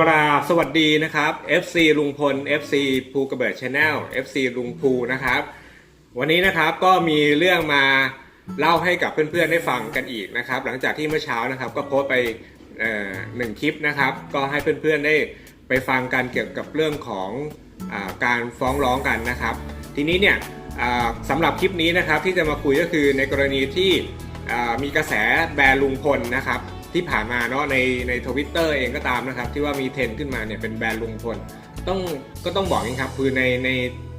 กราบสวัสดีนะครับ FC ลุงพล FC ภูกระเบิดชาแนล FC ลุงภูนะครับ วันนี้นะครับก็มีเรื่องมาเล่าให้กับเพื่อนๆได้ฟังกันอีกนะครับ หลังจากที่เมื่อเช้านะครับ ก็โพสต์ไปหนึ่งคลิปนะครับ ก็ให้เพื่อนๆได้ไปฟังกันเกี่ยวกับเรื่องของอการฟ้องร้องกันนะครับ ทีนี้เนี่ยสำหรับคลิปนี้นะครับที่จะมาคุยก็คือในกรณีที่มีกระแสแบนลุงพลนะครับ ที่ผ่านมาเนาะในในทวิตเตอร์เองก็ตามนะครับ ที่ว่ามีเทรนขึ้นมาเนี่ยเป็นแบรนด์ลุงพลต้องก็ต้องบอกงนี้ครับคือในใน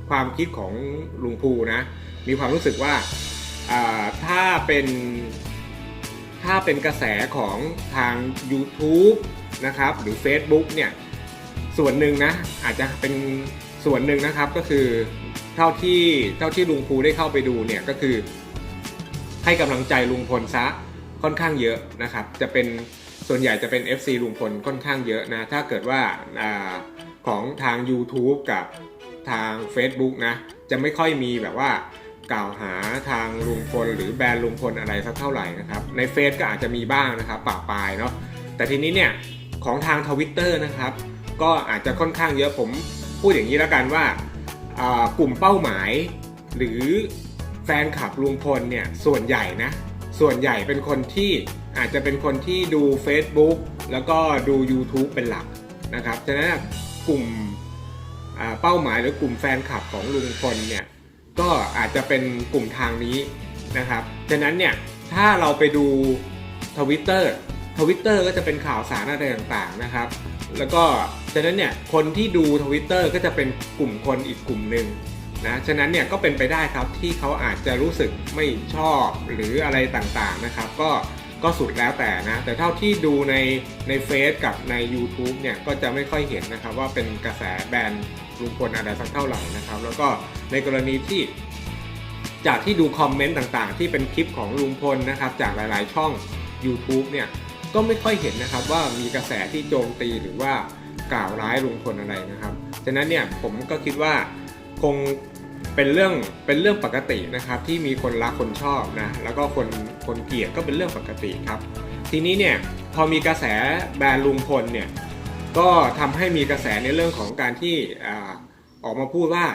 ความคิดของลุงภูนะ มีความรู้สึกว่าอ่าถ้าเป็นถ้าเป็นกระแสของทาง YouTube นะครับหรือ Facebook เนี่ยส่วนหนึ่งนะอาจจะเป็นส่วนหนึ่งนะครับก็คือเท่าที่เท่าที่ลุงภูได้เข้าไปดูเนี่ยก็คือให้กำลังใจลุงพลซะ ค่อนข้างเยอะนะครับ จะเป็นส่วนใหญ่จะเป็น FC ลุงพลค่อนข้างเยอะนะ ถ้าเกิดว่าอของทาง YouTube กับทาง Facebook นะ จะไม่ค่อยมีแบบว่ากล่าวหาทางลุงพลหรือแบรนด์ลุงพลอะไรสักเท่าไหร่นะครับ ในเฟซก็อาจจะมีบ้างนะครับปะปายเนาะแต่ทีนี้เนี่ยของทางทวิตเตอร์นะครับ ก็อาจจะค่อนข้างเยอะผมพูดอย่างนี้แล้วกันว่ากลุ่มเป้าหมาย หรือแฟนคลับลุงพลเนี่ยส่วนใหญ่นะ ส่วนใหญ่เป็นคนที่อาจจะเป็นคนที่ดู Facebook แล้วก็ดู YouTube เป็นหลักนะครับฉะนั้นกลุ่มเป้าหมายหรือกลุ่มแฟนคลับของลุงพลเนี่ยก็อาจจะเป็นกลุ่มทางนี้นะครับฉะนั้นเนี่ยถ้าเราไปดูทวิตเตอร์ทวิตเตอร์ก็จะเป็นข่าวสารอะไรต่างๆนะครับ แล้วก็ฉะนั้นเนี่ยคนที่ดูทวิตเตอร์ก็จะเป็นกลุ่มคนอีกกลุ่มหนึ่ง นะฉะนั้นเนี่ยก็เป็นไปได้ครับที่เขาอาจจะรู้สึกไม่ชอบหรืออะไรต่างๆนะครับ ก็ก็สุดแล้วแต่นะ แต่เท่าที่ดูในในเฟซกับใน YouTube เนี่ยก็จะไม่ค่อยเห็นนะครับ ว่าเป็นกระแสแบนลุงพลอะไรสักเท่าไหร่นะครับ แล้วก็ในกรณีที่จากที่ดูคอมเมนต์ต่างๆ ที่เป็นคลิปของลุงพลนะครับ จากหลายๆช่อง YouTube เนี่ยก็ไม่ค่อยเห็นนะครับว่ามีกระแสที่โจมตีหรือว่ากล่าวร้ายลุงพลอะไรนะครับ ฉะนั้นเนี่ยผมก็คิดว่า คงเป็นเรื่องเป็นเรื่องปกตินะครับ ที่มีคนรักคนชอบนะแล้วก็คนคนเกลียดก็เป็นเรื่องปกติครับ ทีนี้เนี่ยพอมีกระแสแบรนด์ลุงพลเนี่ยก็ทำให้มีกระแสในเรื่องของการที่อออกมาพูดว่า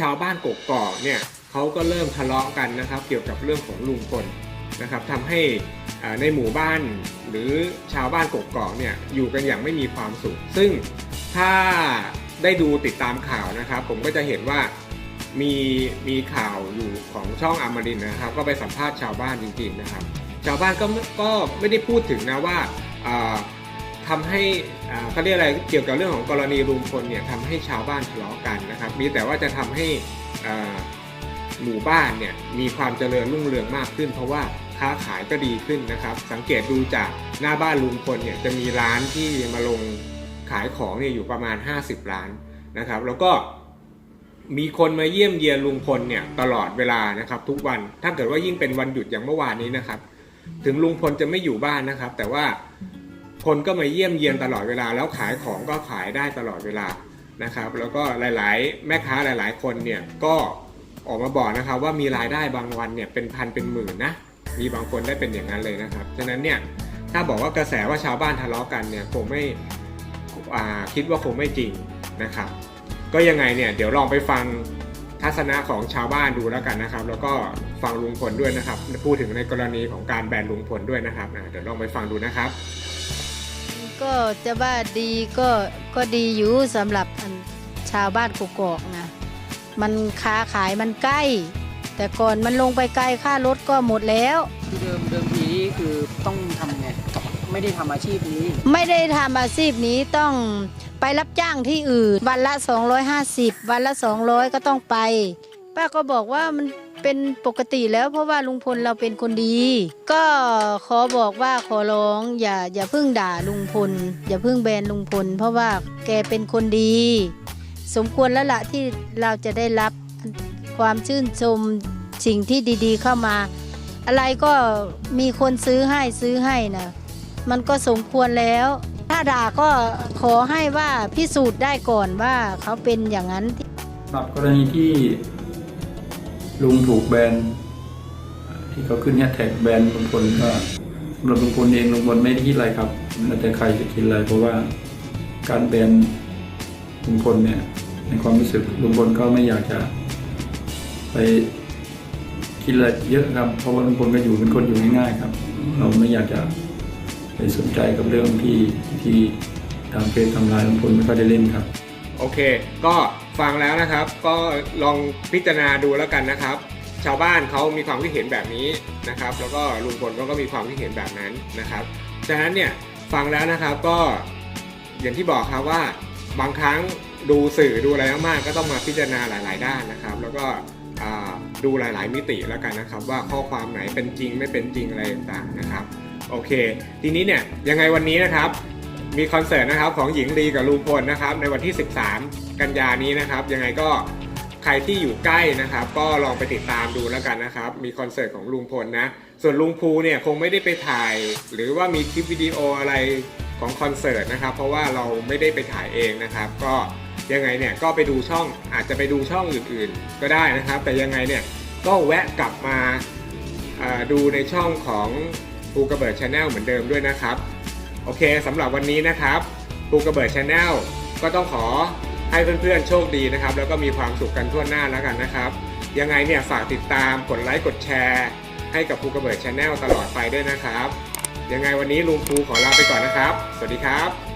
ชาวบ้านกกอกเนี่ยเขาก็เริ่มทะเลาะกันนะครับ เกี่ยวกับเรื่องของลุงพลนะครับทำให้ในหมู่บ้านหรือชาวบ้านกกอกเนี่ยอยู่กันอย่างไม่มีความสุข ซึ่งถ้า ได้ดูติดตามข่าวนะครับ ผมก็จะเห็นว่ามีมีข่าวอยู่ของช่องอมรินทร์นะครับ ก็ไปสัมภาษณ์ชาวบ้านจริงๆนะครับ ชาวบ้านก็ก็ไม่ได้พูดถึงนะว่าอ่าทำให้เขาเรียกอะไรเกี่ยวกับเรื่องของกรณีลุงพลเนี่ยทำให้ชาวบ้านทะเลาะกันนะครับ มีแต่ว่าจะทำให้หมู่บ้านเนี่ยมีความเจริญรุ่งเรืองมากขึ้น เพราะว่าค้าขายก็ดีขึ้นนะครับ สังเกตดูจากหน้าบ้านลุงพลเนี่ยจะมีร้านที่มาลง ขายของเนี่ยอยู่ประมาณ 50ร้านนะครับ แล้วก็มีคนมาเยี่ยมเยียนลุงพลเนี่ยตลอดเวลานะครับ ทุกวันถ้าเกิดว่ายิ่งเป็นวันหยุดอย่างเมื่อวานนี้นะครับ ถึงลุงพลจะไม่อยู่บ้านนะครับ แต่ว่าคนก็มาเยี่ยมเยียนตลอดเวลา แล้วขายของก็ขายได้ตลอดเวลานะครับ แล้วก็หลาย ๆ แม่ค้าหลาย ๆ คนเนี่ยก็ออกมาบอกนะครับว่ามีรายได้บางวันเนี่ยเป็นพันเป็นหมื่นนะมีบางคนได้เป็นอย่างนั้นเลยนะครับฉะนั้นเนี่ยถ้าบอกว่ากระแสว่าชาวบ้านทะเลาะกันเนี่ยคงไม่ คิดว่าคงไม่จริงนะครับ ก็ยังไงเนี่ยเดี๋ยวลองไปฟังทัศนะของชาวบ้านดูแล้วกันนะครับ แล้วก็ฟังลุงพลด้วยนะครับพูดถึงในกรณีของการแบนลุงพลด้วยนะครับนะเดี๋ยวลองไปฟังดูนะครับ ก็จะว่าดีก็ก็ดีอยู่สำหรับอันชาวบ้านกกอกนะมันค้าขายมันใกล้ แต่ก่อนมันลงไปไกลค่ารถก็หมดแล้วคือเดิมเดิมทีนี่คือต้องทำ ไม่ได้ทำอาชีพนี้ ไม่ได้ทำอาชีพนี้ต้องไปรับจ้างที่อื่น วันละ 250 วันละ 200 ก็ต้องไป ป้าก็บอกว่ามันเป็นปกติแล้วเพราะว่าลุงพลเราเป็นคนดี ก็ขอบอกว่าขอร้องอย่าอย่าเพิ่งด่าลุงพล อย่าเพิ่งแบนลุงพล เพราะว่าแกเป็นคนดี สมควรแล้วละที่เราจะได้รับความชื่นชมสิ่งที่ดีๆเข้ามา อะไรก็มีคนซื้อให้ซื้อให้นะ มันก็สมควรแล้ว ถ้าด่าก็ขอให้ว่าพิสูจน์ได้ก่อนว่าเขาเป็นอย่างนั้นสำหรับกรณีที่ลุงถูกแบนที่เขาขึ้นแฮชแท็กแบนลุงพลก็สำหรับลุงพลเองลุงพลไม่ได้คิดอะไรครับแล้วแต่ใครจะคิดอะไรเพราะว่าการแบนลุงพลเนี่ยในความรู้สึกลุงพลก็ไม่อยากจะไปคิดอะไรเยอะครับ เพราะว่าลุงพลก็อยู่เป็นคนอยู่ง่ายๆครับ เราไม่อยากจะ ไปสนใจกับเรื่องที่ที่ทางเฟซทำลายลุงพลไม่ค่อยได้เล่นครับ โอเค ก็ฟังแล้วนะครับ ก็ลองพิจารณาดูแล้วกันนะครับ ชาวบ้านเขามีความคิดเห็นแบบนี้นะครับ แล้วก็ลุงพลเขาก็มีความคิดเห็นแบบนั้นนะครับฉะนั้นเนี่ยฟังแล้วนะครับก็อย่างที่บอกครับว่าบางครั้งดูสื่อดูอะไรมากๆก็ต้องมาพิจารณาหลาย ๆ ด้านนะครับ แล้วก็ดูหลาย ๆ มิติแล้วกันนะครับ ว่าข้อความไหนเป็นจริงไม่เป็นจริงอะไรต่างๆนะครับ โอเค ทีนี้เนี่ยยังไงวันนี้นะครับ มีคอนเสิร์ตนะครับของหญิงลีกับลุงพลนะครับ ในวันที่ 13 กันยานี้นะครับ ยังไงก็ใครที่อยู่ใกล้นะครับ ก็ลองไปติดตามดูแล้วกันนะครับ มีคอนเสิร์ตของลุงพลนะ ส่วนลุงภูเนี่ยคงไม่ได้ไปถ่าย หรือว่ามีคลิปวิดีโออะไรของคอนเสิร์ตนะครับ เพราะว่าเราไม่ได้ไปถ่ายเองนะครับ ก็ยังไงเนี่ยก็ไปดูช่องอาจจะไปดูช่องอื่นๆ ก็ได้นะครับ แต่ยังไงเนี่ยก็แวะกลับมาอ่าดูในช่องของ ภูกระเบิดชาแนลเหมือนเดิมด้วยนะครับ โอเคสำหรับวันนี้นะครับปูกระเบิดชาแนลก็ต้องขอให้เพื่อนๆโชคดีนะครับ แล้วก็มีความสุขกันทั่วหน้าแล้วกันนะครับ ยังไงเนี่ยฝากติดตามกดไลค์กดแชร์ ให้กับภูกระเบิดชาแนลตลอดไปด้วยนะครับ ยังไงวันนี้ลุงภูขอลาไปก่อนนะครับ สวัสดีครับ